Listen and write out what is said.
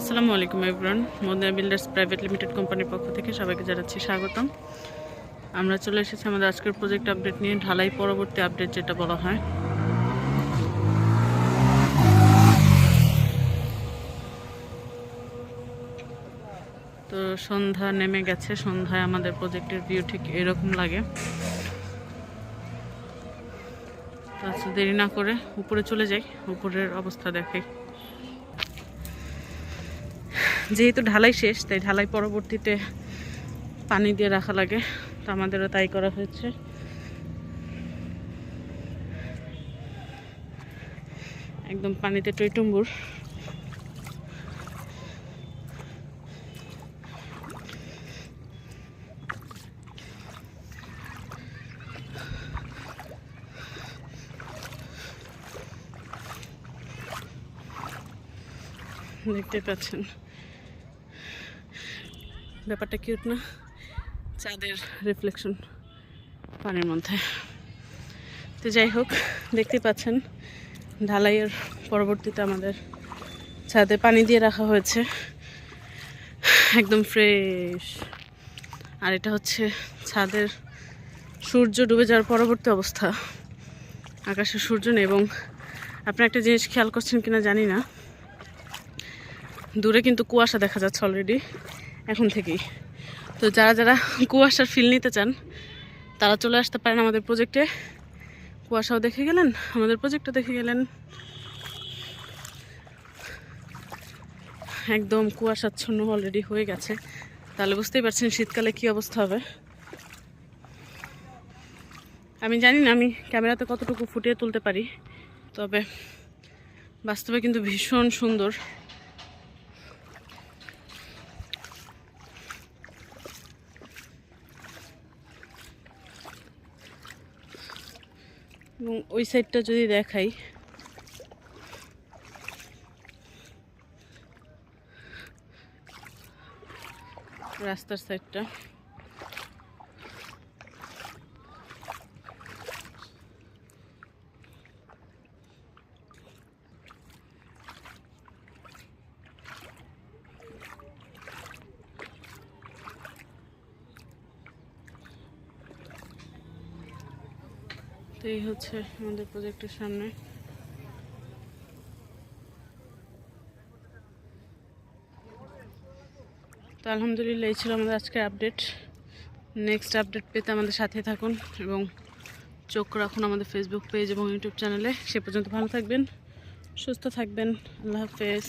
আসসালামু আলাইকুম everyone Madina builders private limited কোম্পানির পক্ষ থেকে সবাইকে জানাচ্ছি স্বাগতম। আমরা চলে এসেছি আমাদের আজকের প্রজেক্ট আপডেট নিয়ে, ঢালাই পরবর্তী আপডেট যেটা বলা হয়। তো সন্ধ্যা নেমে গেছে, সন্ধ্যায় আমাদের প্রজেক্টের ভিউ ঠিক এরকম লাগে। তো আচ্ছা দেরি না করে উপরে চলে যাই, উপরের অবস্থা দেখাই। যেহেতু ঢালাই শেষ, তাই ঢালাই পরবর্তীতে পানি দিয়ে রাখা লাগে। তো আমাদেরও তাই করা হয়েছে। একদম পানিতে টইটুম্বুর। দেখতে পাচ্ছেন। ব্যাপারটা কিউট না। চাঁদের রিফ্লেকশন পানির মধ্যে। তো যাই হোক দেখতে পাচ্ছেন, ঢালাইয়ের পরবর্তীতে আমাদের ছাদে পানি দিয়ে রাখা হয়েছে। একদম ফ্রেশ আর এটা হচ্ছে ছাদের সূর্য ডুবে যাওয়ার পরবর্তী অবস্থা। আকাশে সূর্য নেই এবং আপনি একটা জিনিস খেয়াল করছেন কিনা জানি না। দূরে কিন্তু কুয়াশা দেখা যাচ্ছে অলরেডি এখন থেকেই। তো যারা যারা কুয়াশার ফিল নিতে চান, তারা চলে আসতে পারেন আমাদের প্রজেক্টে কুয়াশাও দেখে গেলেন, আমাদের প্রজেক্টও দেখে গেলেন। একদম কুয়াশাচ্ছন্ন অলরেডি হয়ে গেছে। তাহলে বুঝতেই পারছেন শীতকালে কি অবস্থা হবে। আমি জানি না আমি ক্যামেরাতে কতটুকু ফুটিয়ে তুলতে পারি, তবে বাস্তবে কিন্তু ভীষণ সুন্দর। এবং ওই সাইডটা যদি দেখাই। রাস্তার সাইডটা। তো এই হচ্ছে আমাদের প্রজেক্টের সামনে। তো আলহামদুলিল্লাহ, এই ছিল আমাদের আজকের আপডেট নেক্সট আপডেট পেতে আমাদের সাথে থাকুন এবং চোখ রাখুন আমাদের ফেসবুক পেজ এবং ইউটিউব চ্যানেলে সে পর্যন্ত ভালো থাকবেন, সুস্থ থাকবেন। আল্লাহ হাফেজ।